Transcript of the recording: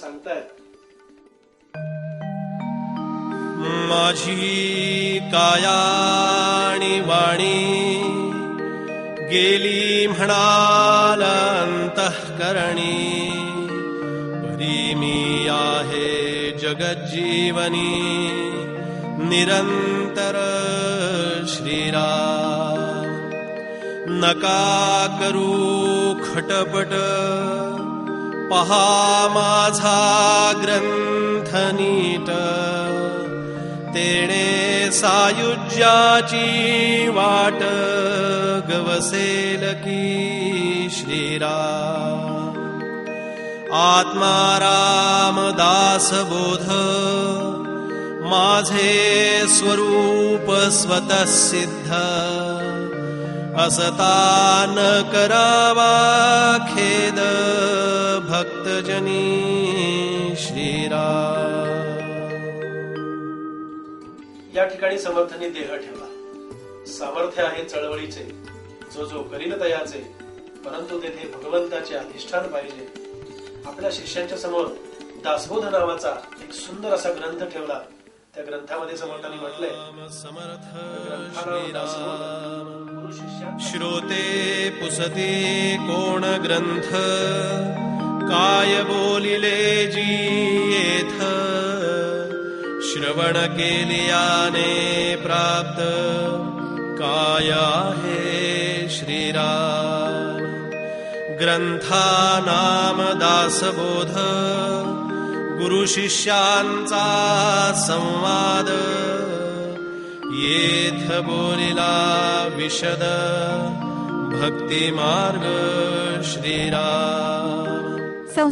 सांगतायत माझी कायाणी वाणी गेली म्हणाल अंतःकरणी परी मी आहे जगज्जीवनी निरंतर श्रीराम। नका करू खटपट पहा माझा ग्रंथ नीट. तेणे सायुज्याची वाट गवसेल की श्रीराम. आत्मा रामदास बोध माझे स्वरूप स्वतः सिद्ध असता न करावा खेद भक्तजनी श्रीराम या ठिकाणी समर्थांनी देह ठेवला सामर्थ्य आहे चळवळीचे जो जो करीन तयाचे परंतु तेथे भगवंताचे अधिष्ठान पाहिजे. आपल्या शिष्यांच्या समोर दासबोध नावाचा एक सुंदर असा ग्रंथ ठेवला. त्या ग्रंथामध्ये समर्थांनी म्हटलंय समर्थ श्रोते पुसते कोण ग्रंथ काय बोलिले जी येथ श्रवण केलियाने प्राप्त। काय आहे श्रीराम। ग्रंथा नाम दासबोध। गुरु शिष्यांचा संवाद येथ बोलिला विशद भक्ती मार्ग श्रीराम